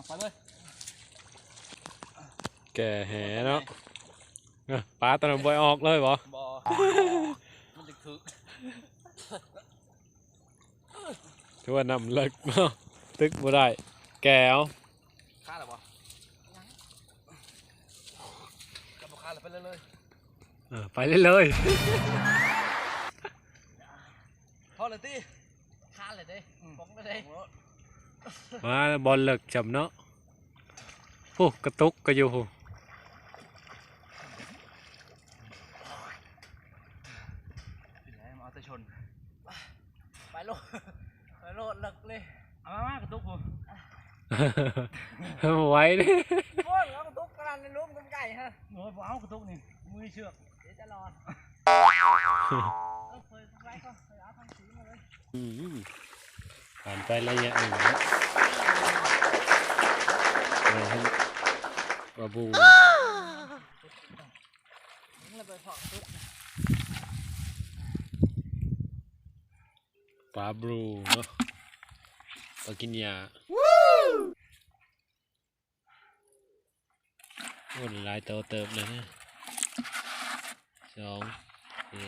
เอาไปเลยแก่แหเนาะเอ้อปลาตอนนั้นบ่อยออกเลยบ่บอมันจะถึกถือว่านำเลิกเนาะตึกบ่ได้ แก้วฆ่าหรอวะกระบอกฆ่าเลยไปเลยเลยเออไปเลยเลยพอเลยตีฆ่าเลยเด้บอกเลยเด้ มาบอลเลิกจำเนาะโอ้กระตุกก็อยู่เป็นไรมาเอาแต่ชน ไปโลดไปโลดเลิกเลย เอามามากระตุกผมไว้ดิโอ้ยแล้วก็ทุกกระดานในลุ้มกันไก่ฮะโอ้ยผมเอากระตุกนี่มือเชือกเดี๋ยวจะรอดเออเคยทำไรก็เคยเอาทางสีมาเลยอืม ผ่านไประยะหนึ่งแล้วเออให้บาบูปาะตุ๊ดปลาบลูเนาะปลากินยาโอ้หลายโตเติบนะสองสี่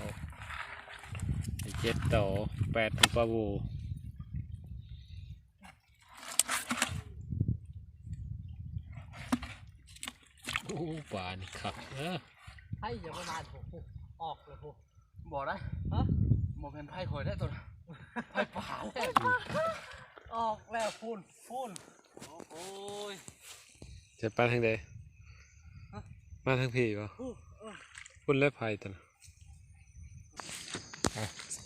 หกเจ็ดโตแปดของปลาบูโอ้ปลานี่ครับเออให้อย่าประมาณผมออกเลยผมบอกได้ฮะบอกเป็นไพ่คอยได้ตัวน่ะไพ่ป่าเลยออกแล้วฟูนฟูนโอ้ยจะไปทางใดมาทางพี่ป่ะคุณเล็บไผ่ตันอะ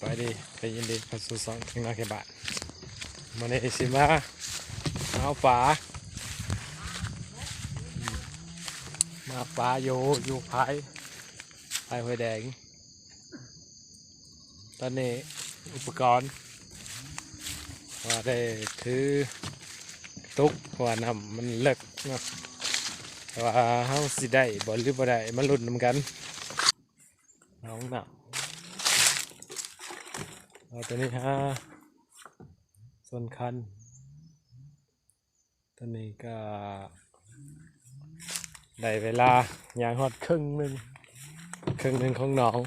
สบายดีไปยินดีเข้าสู่สองทางนาเกบะมาในสิมาเอาป่ามาป่าอยู่อยู่พายพายหอยแดง ตอนนี้อุปกรณ์ว่าได้ถือตุกว่านำมันเลิกเนาะว่าเฮาสิได้บ่หรือบ่ได้มาลุ้นนกันน้องหนัก เอาตัวนี้ฮะส่วนคัน ตัวนี้ก็ได้เวลาอย่างฮอดครึ่งหนึ่งครึ่งหนึ่งของหนอง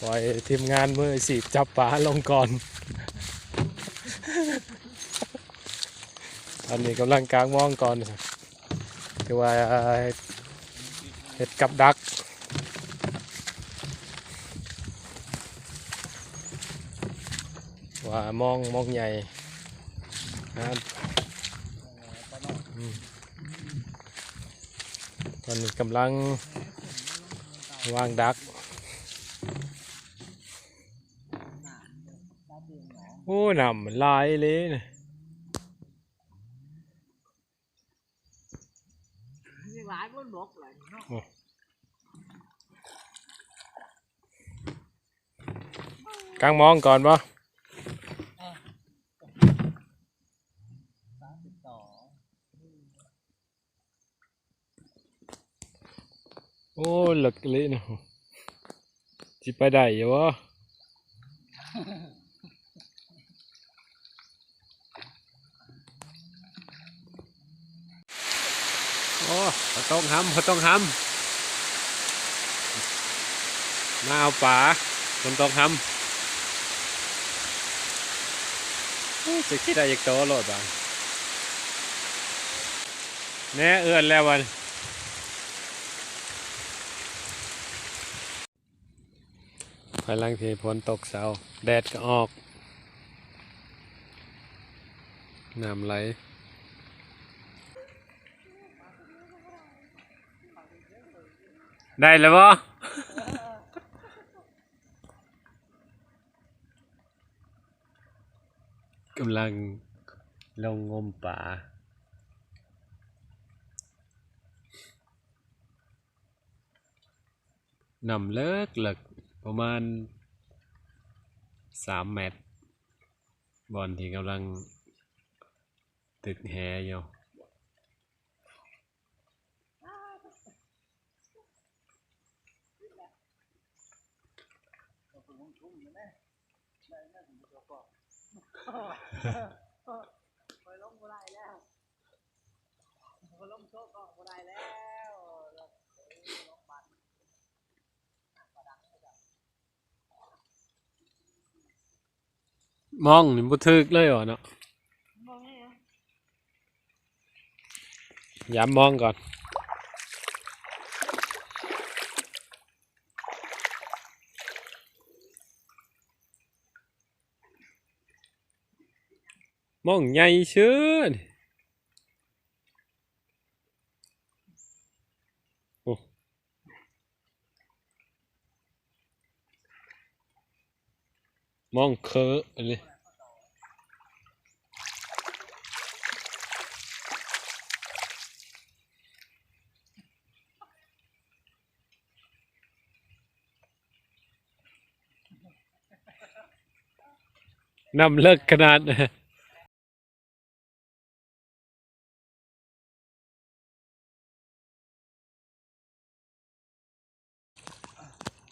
ปล่อยทีมงานมืออาชีพจับปลาลงก่อน อันนี้กำลังกลางมองก่อนคือว่าเห็ดกับดัก ว่ามองมองใหญ่นะอืมตอนนี้กำลังวางดัก โอ้หนำมันลายเลยนะยังหลายมันบอกเลยเนาะกลางมองก่อนปะ สามสิบสอง โอ้หลักเลยนะจิไปได้ยู่วะโอ้เขาต้องทำเขาต้องทำมาเอาป่าคนต้องทำโอ้จะคิดได้อยากโตโลดบ้างแน่เอื้อนแล้ววัน ภายหลังทีฝนตกเช้าแดดก็ออก น้ำไหลได้แล้วบ่กำลังลงงมป่านำเลิกเลิก ประมาณสามเมตรบอลที่กำลังตึกแหอยู่ไปล้มบ่ได้แล้วไปล้มโชคก็บ่ได้แล้ว มองนี่บ่ทึกเลยเหรอเนาะอะย้ำมองก่อนมองใหญ่เชื่อ มองเคอะอันนี้นำเลิกขนาด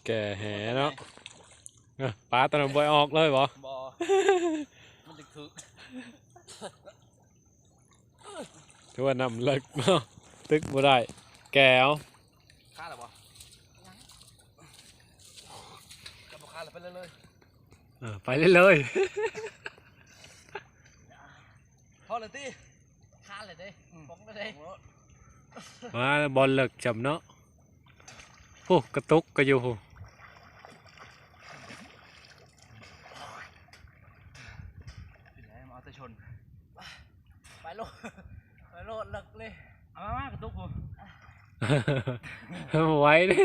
แก่แหเนาะ ปลาตอนนั้นบ่อยออกเลยบ่บอมันจะถึกถือว่านำเลิกเนาะตึกบ่ได้ แก่เอาฆ่าหรอบ่จะบอกฆ่าหรือไปเลยเลยเออไปเลยเลยพอเลยตีค้าเลยเด้ผมก็ได้มาบอลเลิกจำเนาะโอ้กระตุกก็อยู่มาเอาแต่ช น ไปโลดไปโลดเลิกเลยเอามากระตุกผมไว้ดิ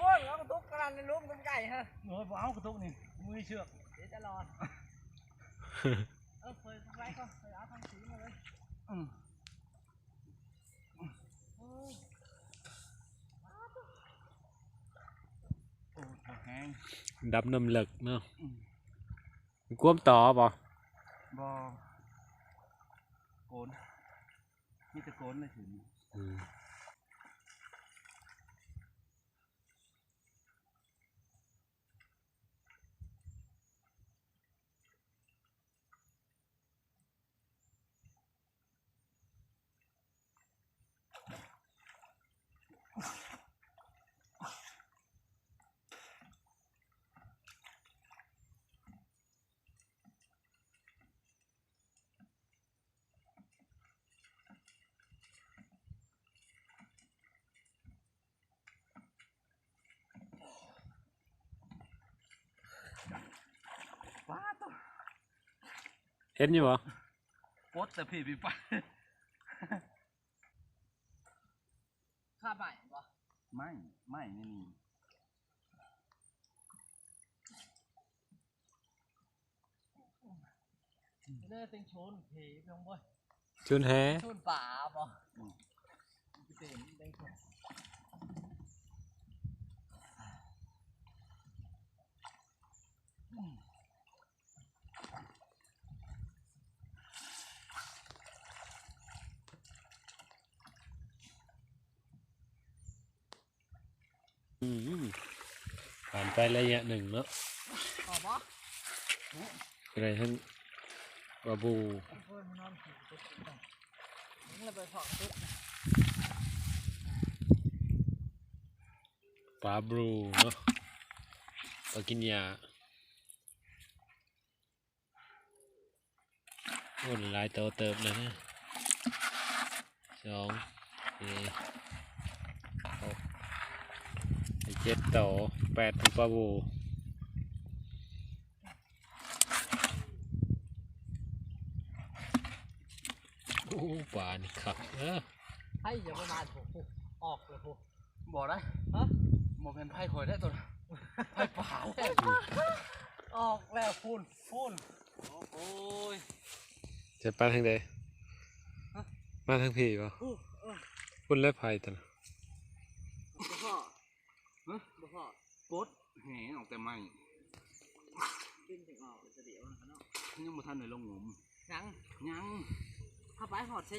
โอ้ยแล้วก็ทุกกระดานในลุมกันไก่ฮะโอ้ยบ่เอากระตุกนี่มือเชือกเดี๋ยวจะรอดเออเคยทำไรก็เคยเอาทางสีมาเลยอืมโอ้ยโอ้ยแห้งดับน้ำเลิกเนาะกวมต่อบ่บอกน ตะโกนเลยถึง อืม เห็นอยู่บ่โคตรแต่พี่พี่ไปข้าใหม่ปะไม่ไม่นี่นี่เลิกเป็นโชนผีเพียงบ่อยชุนแฮโชนป่าปะเต็มได้คนอืม ผ่านไประยะหนึ่งเนาะขอปะอะไรทั้งบาบูเพื่อนมันนอนผีตุ๊กตุ๊กมึงเลยไปถอดตุ๊กปลาบรูเนาะปลากินยาโอ้หลายโตเติบเลยนะสองสี่หก เจ็ดโตแปดของปลาบูโอ้ปลานี่ครับเออให้อย่าประมาณผมออกเลยผมบอกได้ฮะบอกเป็นไพ่ข่อยได้ตัวน่ะไพ่ป่าเลยออกแล้วฝุ่นฝุ่นโอ้ยจะไปทางใดมาทางพี่ป่ะอู้เออคุณเล่ไพ่ตันะ บ่พ่อฮะบ่ พ่อโคตรแห้งออกแต่ไม่กินถึงออกจะเดี๋ยวนะเนาะยังบ่ทันได้ลงงมยังยังถ้าไปหอดเซ็